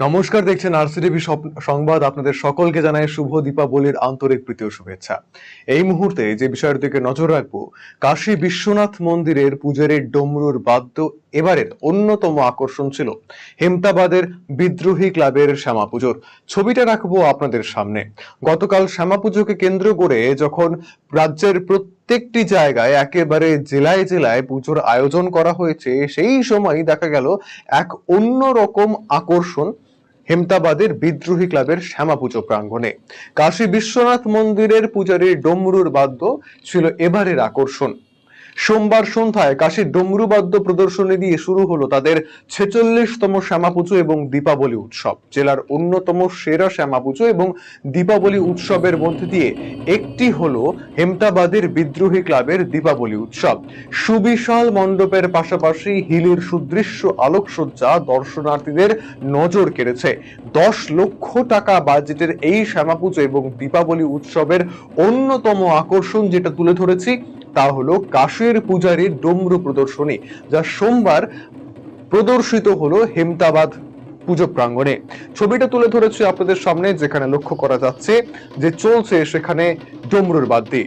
নমস্কার, দেখছেন আরসিটিভি সংবাদ। আপনাদের সকলকে জানায় শুভ দীপাবলির আন্তরিক প্রীতি ও শুভেচ্ছা। এই মুহূর্তে যে বিষয়ের দিকে নজর রাখব, কাশী বিশ্বনাথ মন্দিরের পূজারীর ডমরুর বাদ্য এবারের অন্যতম আকর্ষণ ছিল হেমতাবাদের বিদ্রোহী ক্লাবের শ্যামা পুজোর। ছবিটা রাখব আপনাদের সামনে। গতকাল শ্যামা পুজোকে কেন্দ্র করে যখন রাজ্যের প্রত্যেকটি জায়গায় একেবারে জেলায় জেলায় পুজোর আয়োজন করা হয়েছে, সেই সময় দেখা গেল এক অন্যরকম আকর্ষণ হেমতাবাদের বিদ্রোহী ক্লাবের শ্যামা পুজো প্রাঙ্গণে। কাশী বিশ্বনাথ মন্দিরের পূজারীর ডমরুর বাদ্য ছিল এবারের আকর্ষণ। সোমবার সন্ধ্যায় কাশীর ডমরু বাদ্য প্রদর্শনী দিয়ে শুরু হলো তাদের ছেচল্লিশতম শ্যামা পুজো এবং দীপাবলি উৎসব। জেলার অন্যতম সেরা শ্যামা পুজো এবং দীপাবলি উৎসবের মধ্যে দিয়ে একটি হলো হেমতাবাদের বিদ্রোহী ক্লাবের দীপাবলি উৎসব। সুবিশাল মণ্ডপের পাশাপাশি হিলের সুদৃশ্য আলোকসজ্জা দর্শনার্থীদের নজর কেড়েছে। দশ লক্ষ টাকা বাজেটের এই শ্যামা পুজো এবং দীপাবলি উৎসবের অন্যতম আকর্ষণ যেটা তুলে ধরেছি তা হলো কাশের পূজারীর ডমরু প্রদর্শনী, যা সোমবার প্রদর্শিত হলো হেমতাবাদ পুজো প্রাঙ্গণে। ছবিটা তুলে ধরেছি আপনাদের সামনে, যেখানে লক্ষ্য করা যাচ্ছে যে চলছে সেখানে ডমরুর বাদ্যি।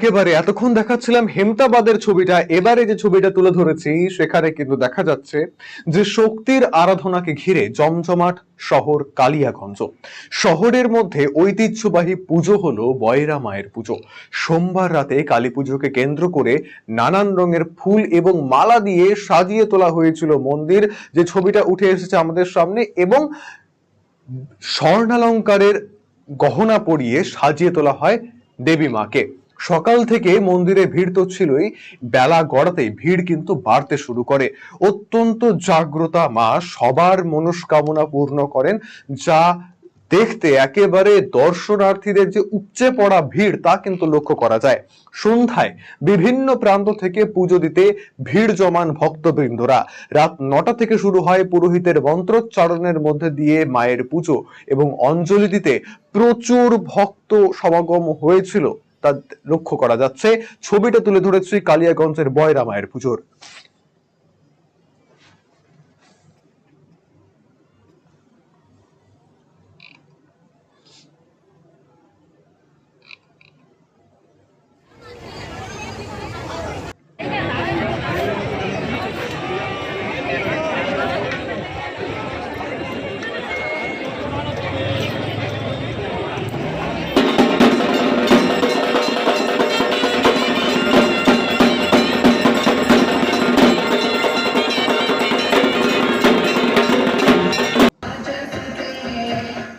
একেবারে এতক্ষণ দেখাচ্ছিলাম হেমতাবাদের ছবিটা। এবারে যে ছবিটা তুলে ধরেছি, সেখানে কিন্তু দেখা যাচ্ছে যে শক্তির আরাধনাকে ঘিরে জমজমাট শহর কালিয়াগঞ্জ। শহরের মধ্যে ঐতিহ্যবাহী পুজো হলো বয়রা মায়ের পুজো। সোমবার রাতে কালী পুজোকে কেন্দ্র করে নানান রঙের ফুল এবং মালা দিয়ে সাজিয়ে তোলা হয়েছিল মন্দির। যে ছবিটা উঠে এসেছে আমাদের সামনে এবং স্বর্ণালঙ্কারের গহনা পরিয়ে সাজিয়ে তোলা হয় দেবী মাকে। সকাল থেকে মন্দিরে ভিড় তো ছিলই, বেলা গড়াতে ভিড় কিন্তু বাড়তে শুরু করে। অত্যন্ত জাগ্রতা মা সবার মনস্কামনা পূর্ণ করেন, যা দেখতে একেবারে দর্শনার্থীদের যে উপচে পড়া ভিড় তা কিন্তু লক্ষ্য করা যায়। সন্ধ্যায় বিভিন্ন প্রান্ত থেকে পুজো দিতে ভিড় জমান ভক্তবৃন্দরা। রাত নটা থেকে শুরু হয় পুরোহিতের মন্ত্রোচ্চারণের মধ্যে দিয়ে মায়ের পুজো এবং অঞ্জলি দিতে প্রচুর ভক্ত সমাগম হয়েছিল। তা লক্ষ্য করা যাচ্ছে। ছবিটা তুলে ধরেছি কালিয়াগঞ্জের বয়রা মায়ের পুজোর।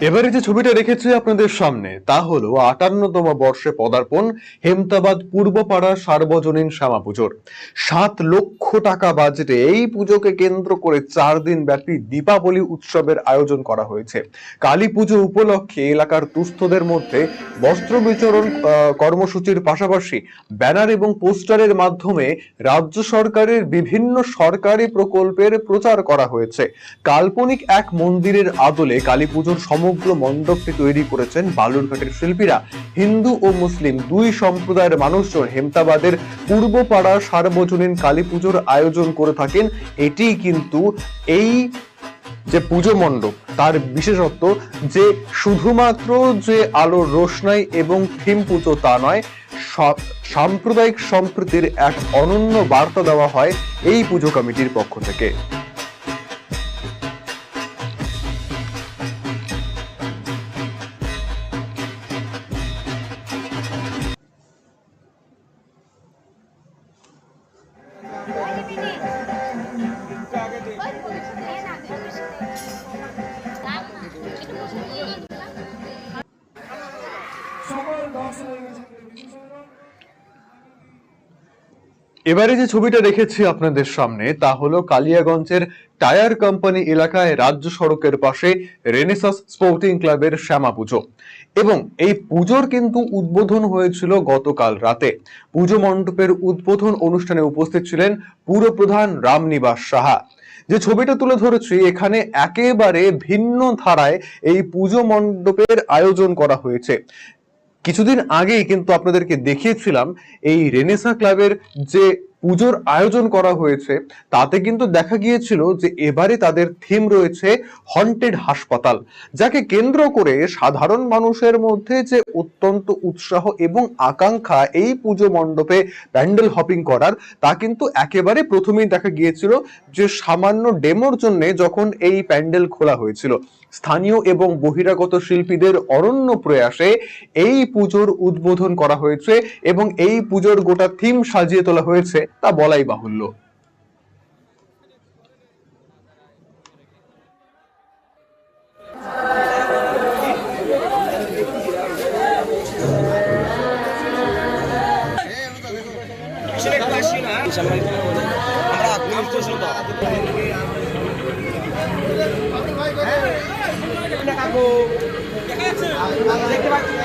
এবারে যে ছবিটা রেখেছি আপনাদের সামনে তা হলো আটান্নতম বর্ষে পদার্পণ হেমতাবাদ পূর্বপাড়া সার্বজনীন শ্যামা পুজোর। সাত লক্ষ টাকা বাজেটে এই পুজোকে কেন্দ্র করে চার দিন ব্যাপী দীপাবলি উৎসবের আয়োজন করা হয়েছে। কালী পুজো উপলক্ষে এলাকার তুস্থদের মধ্যে বস্ত্র বিতরণ আহ, কর্মসূচির পাশাপাশি ব্যানার এবং পোস্টারের মাধ্যমে রাজ্য সরকারের বিভিন্ন সরকারি প্রকল্পের প্রচার করা হয়েছে। কাল্পনিক এক মন্দিরের আদলে কালী পুজোর সমগ্র মণ্ডপটি তৈরি করেছেন বালুরঘাটের শিল্পীরা। হিন্দু ও মুসলিম দুই সম্প্রদায়ের মানুষজন হেমতাবাদের পূর্বপাড়া সার্বজনীন কালী পুজোর আয়োজন করে থাকেন। এটি কিন্তু এই যে পুজো মণ্ডপ, তার বিশেষত্ব যে শুধুমাত্র যে আলোর রোশনাই এবং থিম পুজো তা নয় সাম্প্রদায়িক সম্প্রীতির এক অনন্য বার্তা দেওয়া হয় এই পুজো কমিটির পক্ষ থেকে। দিনে এবারে যে ছবিটা রেখেছি আপনাদের সামনে, তা হলো কালিয়াগঞ্জের টায়ার কোম্পানি এলাকায় রাজ্য সড়কের পাশে রেনেসাস স্পোর্টিং ক্লাবের শ্যামা পুজো। এবং এই পুজোর কিন্তু উদ্বোধন হয়েছিল গতকাল রাতে। পুজো মণ্ডপের উদ্বোধন অনুষ্ঠানে উপস্থিত ছিলেন পুরপ্রধান রামনিবাস সাহা। যে ছবিটা তুলে ধরেছি, এখানে একেবারে ভিন্ন ধারায় এই পুজো মণ্ডপের আয়োজন করা হয়েছে। কিছুদিন আগেই কিন্তু আপনাদেরকে দেখিয়েছিলাম এই রেনেসা ক্লাবের যে পুজোর আয়োজন করা হয়েছে, তাতে কিন্তু দেখা গিয়েছিল যে এবারে তাদের থিম রয়েছে হন্টেড হাসপাতাল, যাকে কেন্দ্র করে সাধারণ মানুষের মধ্যে যে অত্যন্ত উৎসাহ এবং আকাঙ্ক্ষা এই পুজো মণ্ডপে প্যান্ডেল হপিং করার, তা কিন্তু একেবারে প্রথমেই দেখা গিয়েছিল যে সামান্য ডেমোর জন্য যখন এই প্যান্ডেল খোলা হয়েছিল। স্থানীয় এবং বহিরাগত শিল্পীদের অরণ্য প্রয়াসে এই পুজোর উদ্বোধন করা হয়েছে এবং এই পুজোর গোটা থিম সাজিয়ে তোলা হয়েছে, তা বলাই বাহুল্য। আমরা পুলিশ স্টেশন তো দেখতে পাচ্ছি